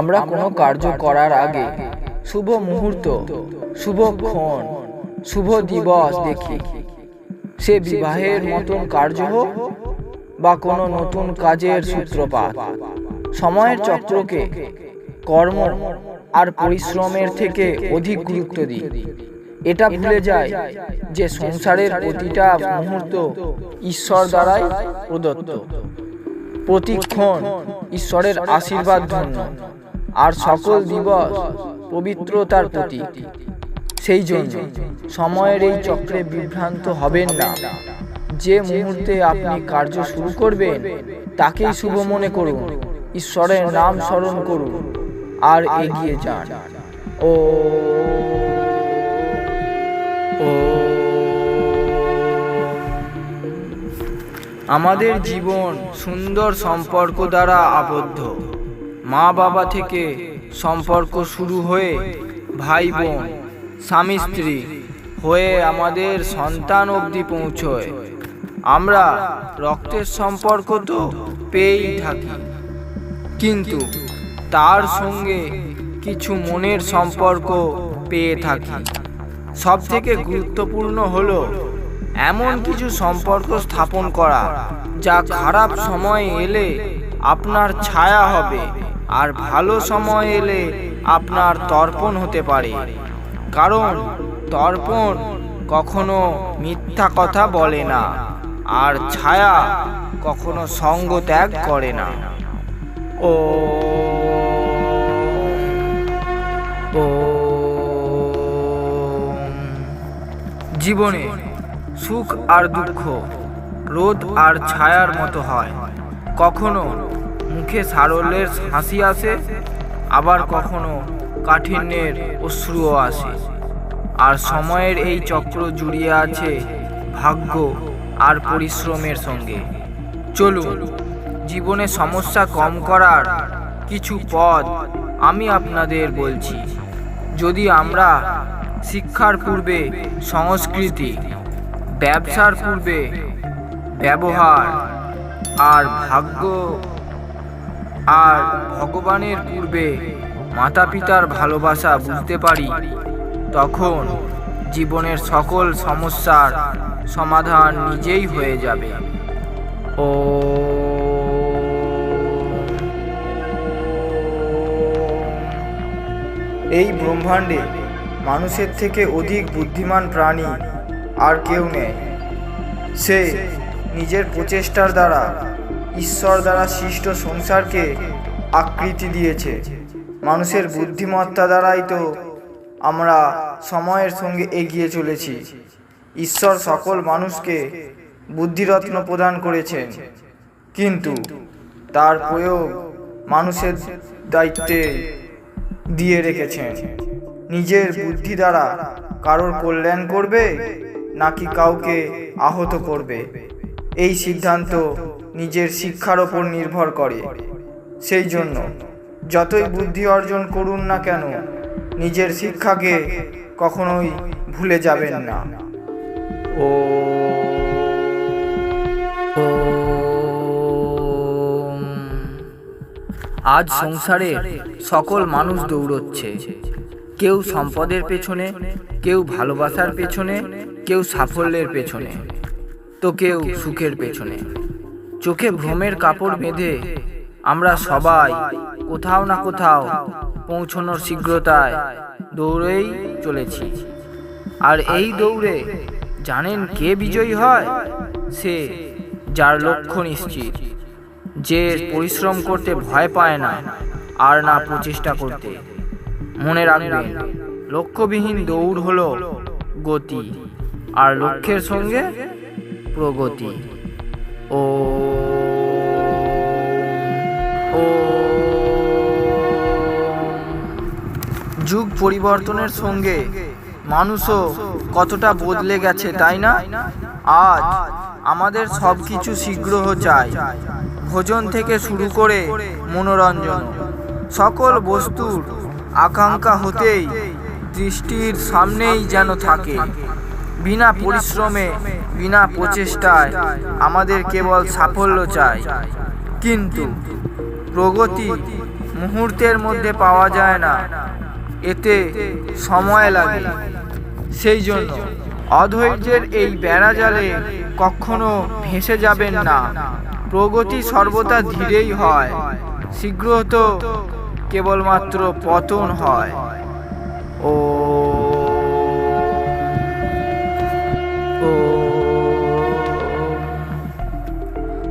আমরা কোনো কার্য করার আগে শুভ মুহূর্ত, শুভ ক্ষণ, শুভ দিবস দেখি। সে বিবাহের মতন কার্য হোক বা কোনো নতুন কাজের সূত্রপাত। সময়ের চক্রকে কর্ম আর পরিশ্রমের থেকে অধিক গুরুত্ব দিই। এটা ভুলে যায় যে সংসারের প্রতিটা মুহূর্ত ঈশ্বর দ্বারাই প্রদত্ত। প্রতিক্ষণ ঈশ্বরের আশীর্বাদ ধন্য। আর সকল দিবস পবিত্রতার প্রতীক। সেই জন্য সময়ের এই চক্রে বিভ্রান্ত হবেন না। যে মুহূর্তে আপনি কার্য শুরু করবেন, তাকেই শুভ মনে করুন, ঈশ্বরের নাম স্মরণ করুন, আর এগিয়ে যান। ও আমাদের জীবন সুন্দর সম্পর্ক দ্বারা আবদ্ধ। মা বাবা থেকে সম্পর্ক শুরু হয়ে ভাই বোন, স্বামী স্ত্রী হয়ে আমাদের সন্তান অবধি পৌঁছয়। আমরা রক্তের সম্পর্ক তো পেয়েই থাকি। কিন্তু তার সঙ্গে কিছু মনের সম্পর্ক পেয়ে থাকি। সব থেকে গুরুত্বপূর্ণ হলো এমন কিছু সম্পর্ক স্থাপন করা যা খারাপ সময় এলে আপনার ছায়া হবে। আর ভালো সময় এলে আপনার তর্পণ হতে পারে। কারণ তর্পণ কখনো মিথ্যা কথা বলে না, আর ছায়া কখনো সঙ্গ ত্যাগ করে না। ও ও জীবনে সুখ আর দুঃখ, রোদ আর ছায়ার মতো হয়। কখনো মুখে সারল্যের হাসি আসে, আবার কখনো কাঠিন্যের অশ্রুও আসে। আর সময়ের এই চক্র জুড়িয়ে আছে ভাগ্য আর পরিশ্রমের সঙ্গে। চলুন, জীবনে সমস্যা কম করার কিছু পদ আমি আপনাদের বলছি। যদি আমরা শিক্ষার পূর্বে সংস্কৃতি, ব্যবসার পূর্বে ব্যবহার আর ভাগ্য আর ভগবানের পূর্বে মাতা পিতার ভালোবাসা বুঝতে পারি, তখন জীবনের সকল সমস্যার সমাধান নিজেই হয়ে যাবে। ও এই ব্রহ্মাণ্ডে মানুষের থেকে অধিক বুদ্ধিমান প্রাণী আর কেউ নেই। সে নিজের প্রচেষ্টার দ্বারা ঈশ্বর দ্বারা সৃষ্ট সংসারকে আকৃতি দিয়েছে। মানুষের বুদ্ধিমত্তা দ্বারাই তো আমরা সময়ের সঙ্গে এগিয়ে চলেছি। ঈশ্বর সকল মানুষকে বুদ্ধিরত্ন প্রদান করেছেন। কিন্তু তার প্রয়োগ মানুষের দায়িত্বে দিয়ে রেখেছেন। নিজের বুদ্ধি দ্বারা কারোর কল্যাণ করবে নাকি কাউকে আহত করবে? এই সিদ্ধান্ত নিজের শিক্ষার ওপর নির্ভর করে। সেই জন্য যতই বুদ্ধি অর্জন করুন না কেন, নিজের শিক্ষাকে কখনোই ভুলে যাবেন না। ও আজ সংসারে সকল মানুষ দৌড়চ্ছে। কেউ সম্পদের পেছনে, কেউ ভালোবাসার পেছনে, কেউ সাফল্যের পেছনে, তো কেউ সুখের পেছনে। চোখে ভ্রমের কাপড় বেঁধে আমরা সবাই কোথাও না কোথাও পৌঁছনোর শীঘ্রতায় দৌড়েই চলেছি। আর এই দৌড়ে জানেন কে বিজয়ী হয়? সে যার লক্ষ্য নিশ্চিত, যে পরিশ্রম করতে ভয় পায় না, আর না প্রচেষ্টা করতে। মনে রাখবেন, লক্ষ্যবিহীন দৌড় হলো গতি, আর লক্ষ্যের সঙ্গে প্রগতি। যুগ পরিবর্তনের সঙ্গে মানুষও কতটা বদলে গেছে, তাই না? আজ আমাদের সব কিছু শীঘ্র চাই ভোজন থেকে শুরু করে মনোরঞ্জন। সকল বস্তুর আকাঙ্ক্ষা হতেই দৃষ্টির সামনেই যেন থাকে। বিনা পরিশ্রমে বিনা প্রচেষ্টায় আমাদের কেবল সাফল্য চাই। কিন্তু প্রগতি মুহূর্তের মধ্যে পাওয়া যায় না। এতে সময় লাগে। সেই জন্য অধৈর্যের এই বেড়াজালে কখনো ভেসে যাবেন না। প্রগতি সর্বদা ধীরেই হয়। শীঘ্র তো কেবলমাত্র পতন হয়। ও ও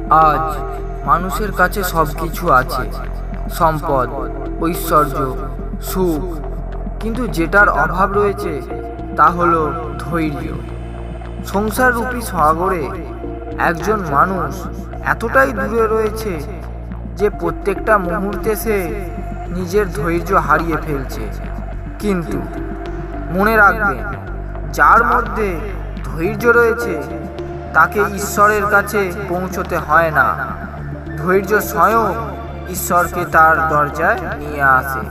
আজ মানুষের কাছে সব কিছু আছে। সম্পদ, ঐশ্বর্য, সুখ। কিন্তু যেটার অভাব রয়েছে, তা হলো ধৈর্য। সংসার রূপী সাগরে একজন মানুষ এতটাই দূরে রয়েছে যে প্রত্যেকটা মুহূর্তে সে নিজের ধৈর্য হারিয়ে ফেলছে। কিন্তু মনে রাখবেন, যার মধ্যে ধৈর্য রয়েছে তাকে ঈশ্বরের কাছে পৌঁছতে হয় না। ধৈর্য স্বয়ং ঈশ্বরকে তার দরজায় নিয়ে আসে।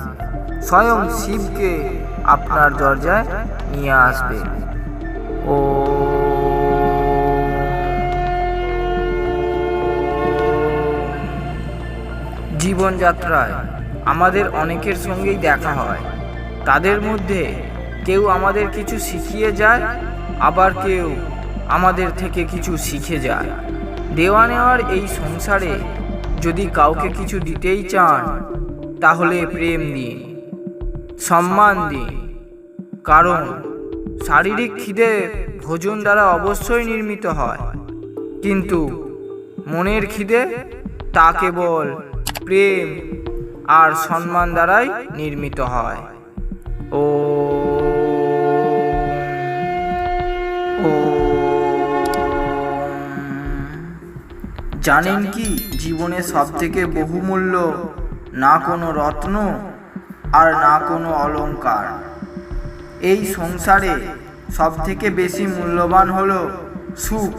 স্বয়ং শিবকে আপনার দরজায় নিয়ে আসবে। ও জীবনযাত্রায় আমাদের অনেকের সঙ্গেই দেখা হয়। তাদের মধ্যে কেউ আমাদের কিছু শিখিয়ে যায়, আবার কেউ আমাদের থেকে কিছু শিখে যায়। দেওয়া নেওয়ার এই সংসারে যদি কাউকে কিছু দিতেই চান, তাহলে প্রেম দিন সম্মান দিন। কারণ শারীরিক খিদে ভোজন দ্বারা অবশ্যই নির্মিত হয়। কিন্তু মনের খিদে তা কেবল প্রেম আর সম্মান দ্বারাই নির্মিত হয়। ও জানেন কি জীবনে সব থেকে বহুমূল্য? না কোনো রত্ন আর না কোনো অলংকার এই সংসারে সব থেকে বেশি মূল্যবান হল সুখ।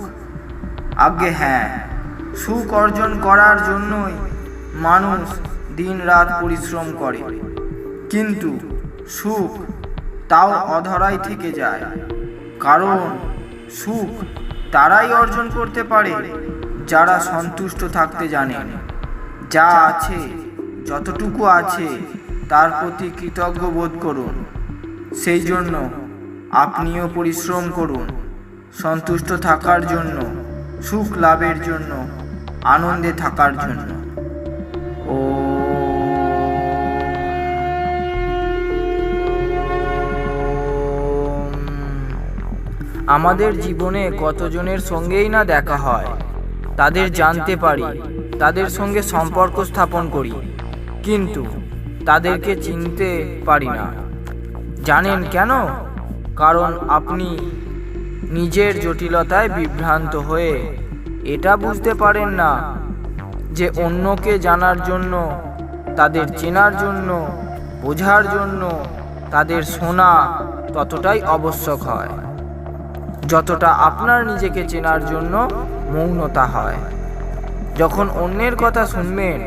আগে হ্যাঁ সুখ অর্জন করার জন্যই মানুষ দিন রাত পরিশ্রম করে। কিন্তু সুখ তাও অধরাই থেকে যায়। কারণ সুখ তারাই অর্জন করতে পারে। যারা সন্তুষ্ট থাকতে জানেন যা আছে, যতটুকু আছে, তার প্রতি কৃতজ্ঞ বোধ করুন। সেই জন্য আপনিও পরিশ্রম করুন। সন্তুষ্ট থাকার জন্য, সুখ লাভের জন্য, আনন্দে থাকার জন্য। ও আমাদের জীবনে কতজনের সঙ্গেই না দেখা হয়? তাদের জানতে পারি তাদের সঙ্গে সম্পর্ক স্থাপন করি কিন্তু তাদেরকে চিনতে পারি না। জানেন কেন? কারণ আপনি নিজের জটিলতায় বিভ্রান্ত হয়ে এটা বুঝতে পারেন না যে অন্যকে জানার জন্য তাদের চেনার জন্য বোঝার জন্য তাদের শোনা ততটাই আবশ্যক হয়। যতটা আপনার নিজেকে চেনার জন্য মৌনতা হয়। যখন অন্যের কথা শুনবেন,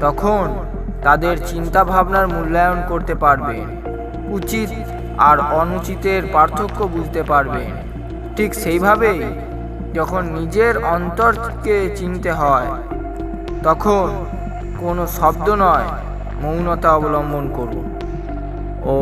তখন তাদের চিন্তা ভাবনার মূল্যায়ন করতে পারবেন। উচিত আর অনুচিতের পার্থক্য বুঝতে পারবেন। ঠিক সেইভাবেই যখন নিজের অন্তরকে চিনতে হয়, তখন কোনো শব্দ নয়, মৌনতা অবলম্বন করুন। ও